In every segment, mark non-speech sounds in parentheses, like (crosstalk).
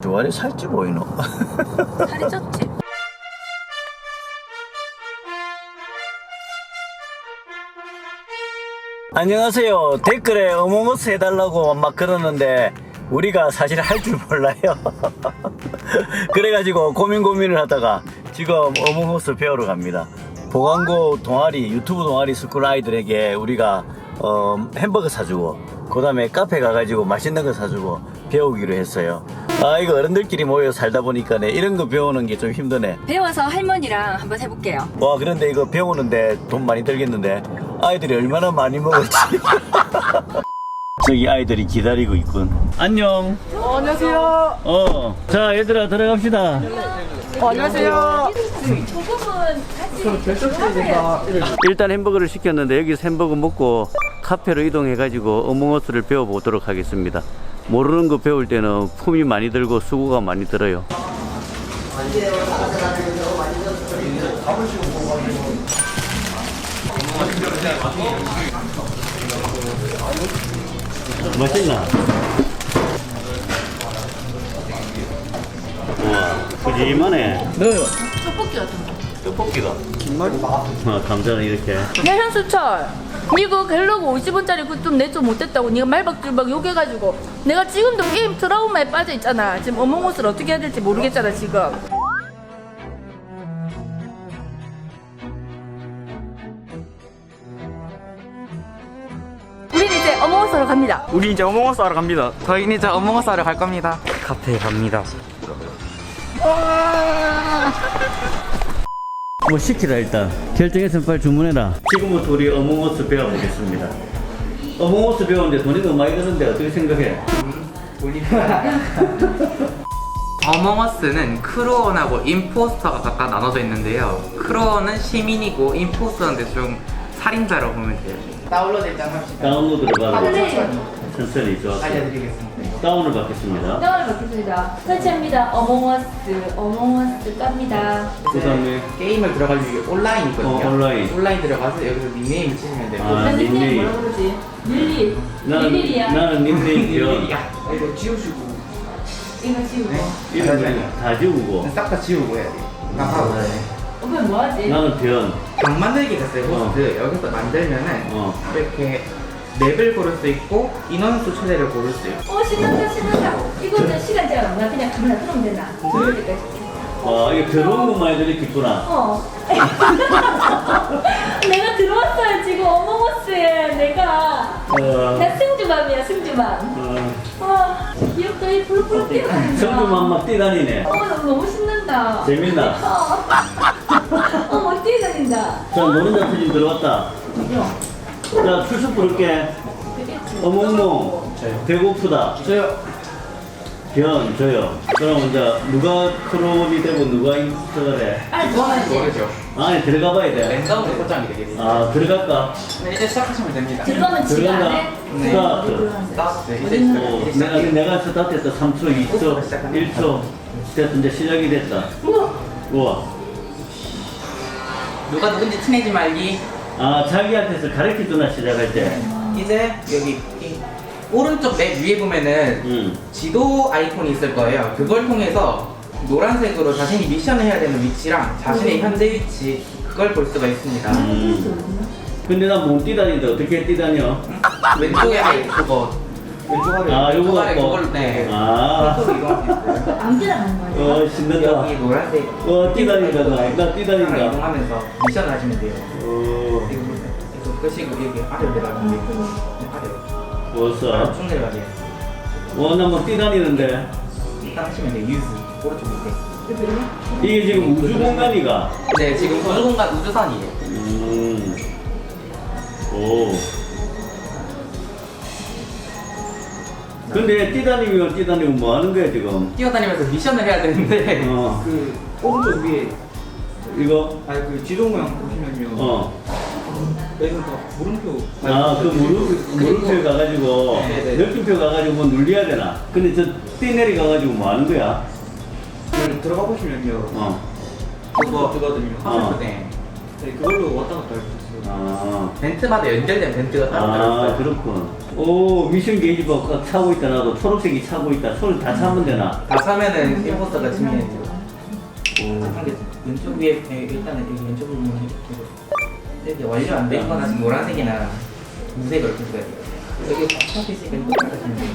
두알이 살찌 보이노? 살이 쪘지? 안녕하세요. 댓글에 어몽어스 해달라고 막 그러는데 우리가 사실 할 줄 몰라요. (laughs) 그래가지고 고민 고민을 하다가 지금 어몽어스 배우러 갑니다. 보강고 동아리 유튜브 동아리 스쿨 아이들에게 우리가 어, 햄버거 사주고 그 다음에 카페 가가지고 맛있는 거 사주고 배우기로 했어요. 아 이거 어른들끼리 모여 살다 보니까 네, 이런 거 배우는 게 좀 힘드네. 배워서 할머니랑 한번 해볼게요. 와 그런데 이거 배우는데 돈 많이 들겠는데 아이들이 얼마나 많이 먹을지 (laughs) 저기 아이들이 기다리고 있군 안녕 안녕하세요. 어자 얘들아 들어갑시다 어, 안녕하세요. 일단 햄버거를 시켰는데 여기서 햄버거 먹고 카페로 이동해 가지고 어몽어스를 배워보도록 하겠습니다 모르는 거 배울 때는 품이 많이 들고 수고가 많이 들어요 맛있나? 우와 푸짐하네 네. 떡볶이 가 어, 감자는 이렇게. 야 현수철. 이거 갤러그 50원짜리 그 좀 내 좀 못됐다고 네가 말박줄박 욕해가지고. 내가 지금도 게임 트라우마에 빠져 있잖아. 지금 어몽어스를 어떻게 해야 될지 모르겠잖아 지금. 우린 이제 어몽어스로 갑니다. 우리 이제 어몽어스 하러 갑니다. 저희는 이제 어몽어스 하러 갈 겁니다. 카페에 갑니다. 뭐 시키라 일단 결정했으면 빨리 주문해라 지금부터 우리 어몽어스 배워보겠습니다 어몽어스 배우는데 돈이 너무 많이 드는데 어떻게 생각해? (laughs) 어몽어스는 크루원하고 임포스터가 각각 나눠져 있는데요. 크루원은 시민이고 임포스터인데 좀 살인자라고 보면 돼요. 다운로드 일단 합시다. 다운로드를 받아 네. 천천히 좋았어 알려드리겠습니다. 다운을 받겠습니다 영어를 받겠습니다 설치합니다 어몽어스 어몽어스 깝니다 그 다음에 게임을 들어갈 때 온라인 있거든요. 어, 온라인. 온라인 들어가서 여기서 닉네임 치시면 되고. 아, 나 닉네임 닉네임. 뭐라 그러지? 릴리 나는, 릴리야 나는 닉네임이요 (laughs) 이거 지우시고. 이거 지우고 이름을 다 지우고 싹 다 지우고 해야 돼요. 나하고 오빠 뭐하지? 나는 변 방 만들기 됐어요. 호스트 여기서 만들면은 어. 이렇게 맵을 고를 수 있고 인원수 최대를 고를 수 있고. 어 신난다 신난다. 이거는 시간 제한 없나 그냥 카메라 들어오면 되나 들어올 때까지 와 이거 더러운 것만 해도 이렇게 있구나. 어. (laughs) 내가 들어왔어요 지금. 어몽어스에 내가. 어, 나 승주맘이야 승주맘. 어, 와 귀엽다. 이 뿔뿔 뛰어다닌다 성주만 막 뛰다니네. 어 너무, 너무 신난다. 재밌나? 어. (laughs) 어머 뛰어다닌다. 자 노른자 터진 들어왔다 자 출석 부를게. 어몽몽 배고프다. 저요. 변 저요. 그럼 이제 누가 크론이 되고 누가 인스타가 돼 이거는 모르죠. 안에 들어가 봐야 돼. 랜덤으로 포장이 되겠습니다. 아 들어갈까? 네, 이제 시작하시면 됩니다. 들어가면 지가 들어간다. 안해 스타트. 스타트. 네, 이제 오, 시작. 내가, 내가 스타트했다. 3초 2초 1초. 됐다. 이제 시작이 됐다. 우와. 누가 누군지 친해지 말기. 아 자기한테서 가르쳐주나 시작할 때 이제 여기 이 오른쪽 맨 위에 보면은 음. 지도 아이콘이 있을 거예요. 그걸 통해서 노란색으로 자신이 미션을 해야 되는 위치랑 자신의 현재 위치 그걸 볼 수가 있습니다. 음. 근데 나 못 뛰다니는데 어떻게 뛰다녀? 왼쪽에 아이 그거 왼쪽 아래 아 요거 왼쪽 아래 갖고 그걸 네. 아 이동할 수 있어요. 안 뛰어가는 거야 어, 신난다 여기 노란색 어, 뛰다닌다, 나. 나 뛰다닌다. 하나 이동하면서 미션을 하시면 돼요. 어, 이거 이거 끄시고 여기 아래로 내려가면 돼요. 아래로. 좋았어 쭉 내려가세요. 어, 나뭐 뛰다니는데 딱 하시면 돼요. 유즈 오른쪽 밑에. 이게 지금 우주 공간이가 네 지금 우주 공간 우주선이에요. 음. 오. 근데 뛰다니면 뛰다니면 뭐 하는 거야 지금? 뛰어다니면서 미션을 해야 되는데 어. (laughs) 그 오른쪽 위에 이거? 아니 그 지도 모양 보시면요 어. 여기서 물음표 아, 그 무릎, 무릎표 가가지고, 네, 네. 느낌표 가가지고 뭐 눌려야 되나? 근데 저 뛰내리 가가지고 뭐 하는 거야? 그 들어가 보시면요 어. 그거 뜨거든요 어. 네. 네, 그걸로 왔다 갔다 할수 있어요 아. 벤트마다 연결된 벤트가 따로 따로 아, 있어요. 그렇군. 오 미션 게이지가 꽉 차고 있다 나도 초록색이 차고 있다 손을 다 차면 되나 다 사면은 임포스터가 증명해줘. 근데 왼쪽 위에 에, 일단은 여기 왼쪽 부분에 이렇게 여기 완료 안된건 아직 노란색이나 무색을 줄 거예요. 여기 꽉차 있으니까 이거 똑같으면 돼요.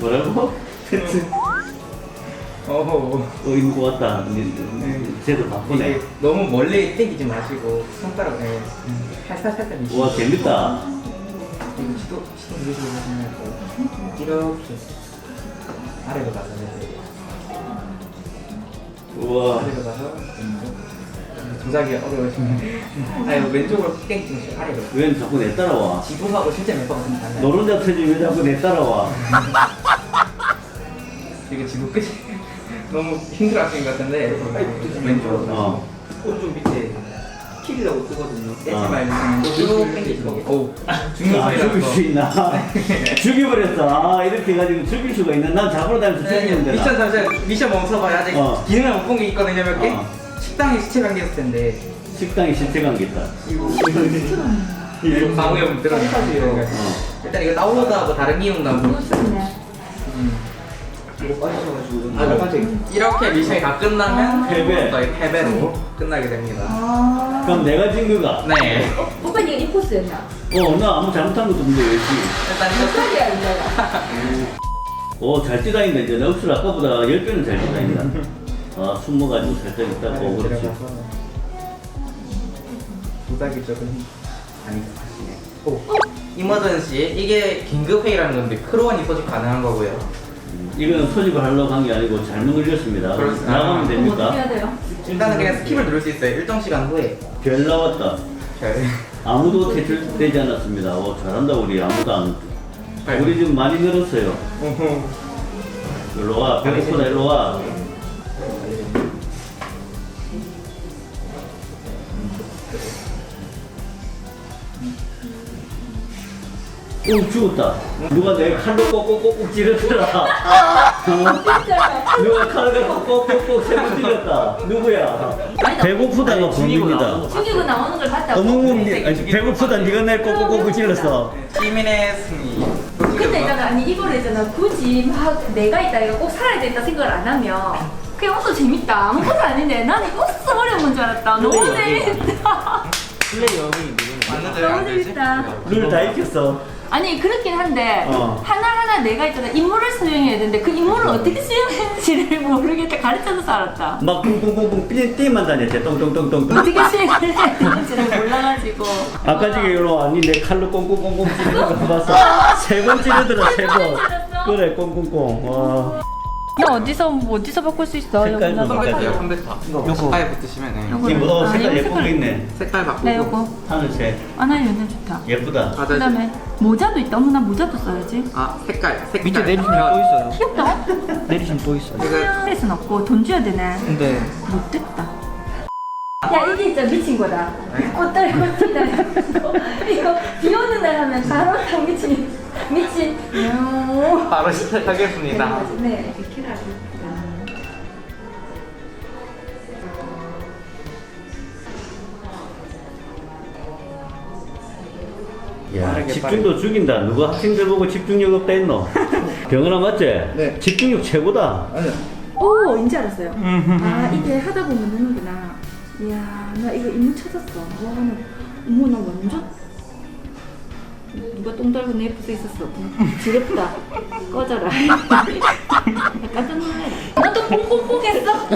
뭐라고? 어허. 어 이거 왔다. 쟤도 바쁘네. 이게 너무 멀리 땡기지 마시고 손가락 에 살살 살살 미시고. 와 재밌다. 그리고 시도 시도 누르시고 하시면 이렇게 아래로 가서 우와. 아래로 가서 왼쪽 조작이 어려우시면 (laughs) 아니 왼쪽으로 땡기면 아래로. 왜 자꾸 내 따라와. 지붕하고 실제 멤버가 좀 달라요. 노른자 터지면 왜 자꾸 내 따라와 (laughs) 이게 지금 끝이 (laughs) 너무 힘들어 하시는 것 같은데 왼쪽 어 오른쪽 밑에 킬이라고 뜨거든요. 떼지 어. 쭉오 죽는 아, 소리 죽일 수 있나? (laughs) 죽여버렸어. 아, 이렇게 해가지고 죽일 수가 있나? 난 잡으러 다니면서 죽이면 되나? 미션 잠시만 미션 멈춰봐야 아직 어. 기능을 못 본 게 있거든요 몇 개. 어. 식당에 시체 관계였을 텐데 식당에 실체 관계 있다. 이거 방우에 못 들어가지고 일단 이거 다운로드하고 다른 이용 나오고 아, 이렇게 미션이 다 끝나면 패배. 저희 패배로 끝나게 됩니다. 그럼 내가 진 거가? 네. 오빠 니가 이 포스였나? 어, 나 아무 잘못한 것도 없는데 왜 지? 일단 이거 소리야 이거야. 오, 잘 뛰다닌다. 이제 내 억수로 아까보다 10배는 잘 뛰다닌다. 아, 숨 먹어가지고 살짝 있다고. 그렇지. 조작이 조금 아니다 하시네. 오. 이머전시 이게 긴급 회의라는 건데 크로원이 소집 가능한 거고요. 음, 이거는 소집을 하려고 한 게 아니고 잘못 눌렸습니다. 그렇습니다. 나가면 어떻게 됩니까? 해야 돼요? 일단은 그냥 스킵을 누를 수 있어요. 일정 시간 후에. 별 나왔다. 잘. 아무도 퇴출되지 않았습니다. 오, 잘한다, 우리. 아무도 안. 우리 지금 많이 늘었어요. 일로 와. 배고프다, 일로 와. 오, 죽었다. 누가 내 칼로 꼭꼭꼭꼭 찌르더라. 어? 누가 칼로 꼭꼭꼭꼭 세번 찌렸다. 누구야? 배고프다가 범입니다. 죽이고 나오는 걸 봤다고. 어묵은 배고프다. 네가 내 꼭꼭꼭꼭 찔렀어. 시민의 승리. 근데 있잖아 아니 이거를 있잖아 굳이 막 내가 있다 이거 꼭 살아야 된다 생각을 안 하면 그냥 어서 재밌다 아무것도 아닌데 나는 이거 어서 어려운 건줄 알았다 너무 재밌다 맞는데 너무 안 되지? 재밌다 룰다 익혔어. 아니 그렇긴 한데 어. 하나하나 내가 있잖아 인물을 수행해야 되는데 그 인물을 어떻게 수행했는지를 모르겠다 가르쳐줘서 알았다 막 뿡뿡뿡뿡 띠- 띠만 다녔지. 똥똥똥똥. 어떻게 수행을 해야 되는지를 몰라가지고 아까 전에 이러 아니 내 칼로 꽁꽁꽁꽁 찌르는 거 봤어. 세 번 찌르더라 세 번. 그래 꽁꽁꽁. 와. 나 어디서 어디서 바꿀 수 있어? 색깔 여기 나좀 바꿔. 색깔. 컴퓨터 컴퓨터 가까이 붙으시면 네. 이 뭐다 아, 색깔 이거 예쁜 거 색깔. 있네. 색깔 바꾸고 네 요거 하늘색 아 나 요즘 좋다. 예쁘다. 아, 그다음에 모자도 있다. 어머 나 모자도 써야지. 아 색깔 색깔 밑에 내리시면 또 있어요. 귀엽다. 내리시면 또 있어요. 이거 스트레스는 없고 돈 줘야 되네. 근데 못 됐다. 야 이게 진짜 미친 거다 꽃다리 꽃다리 이거 비 오는 날 하면 바로 딱 미친 미친 요 바로 시작하겠습니다. 네 이렇게 하고 야 빠르게, 집중도 죽인다. 누가 학생들 보고 집중력 없다 했노? (laughs) 병은아 맞지? 네. 집중력 최고다. 아니요. 오 이제 알았어요 아 이게 하다 보면 느는구나 이야 나 이거 이문 찾았어 와 나 어머 나 완전 누가 똥 달고 내 옆에 있었어 지겹다 꺼져라 깜짝 놀래라 너또 뽕뽕뽕 했어?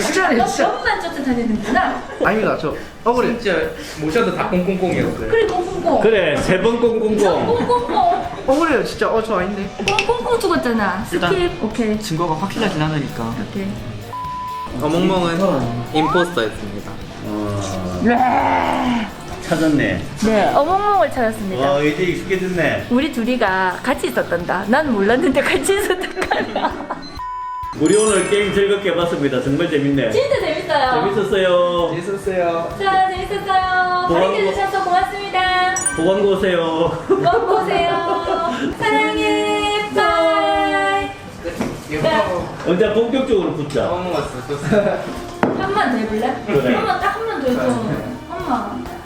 진짜네, (laughs) 너 진짜. 병만 쫓아 다니는구나 아닙니다. 저 억울해. 진짜 모션도 다 꽁꽁꽁이었어요. 그래 뽕뽕뽕 그래 세 번 꽁꽁꽁. 뽕뽕뽕 억울해요. 진짜 어 저 아닌데. 뽕뽕뽕 죽었잖아 일단- 스킵 오케이 증거가 확실하진 않으니까. 오케이 어몽몽은 임포스터였습니다. 어... 찾았네. 네 어몽몽을 찾았습니다. 와 이제 익숙해졌네. 우리 둘이가 같이 있었단다. 난 몰랐는데 같이 있었단다. (laughs) 우리 오늘 게임 즐겁게 봤습니다. 정말 재밌네. 진짜 재밌어요 재밌었어요. 재밌었어요. 자 재밌었어요 가르쳐 주셔서 고맙습니다 보광고 오세요. 꼭 보세요 사랑해 이거 언제 본격적으로 붙자. 어몽어스 좋습니다. 한번 번만 더 해볼래? 그래. 한 번 딱 한 번 더 해줘. 엄마.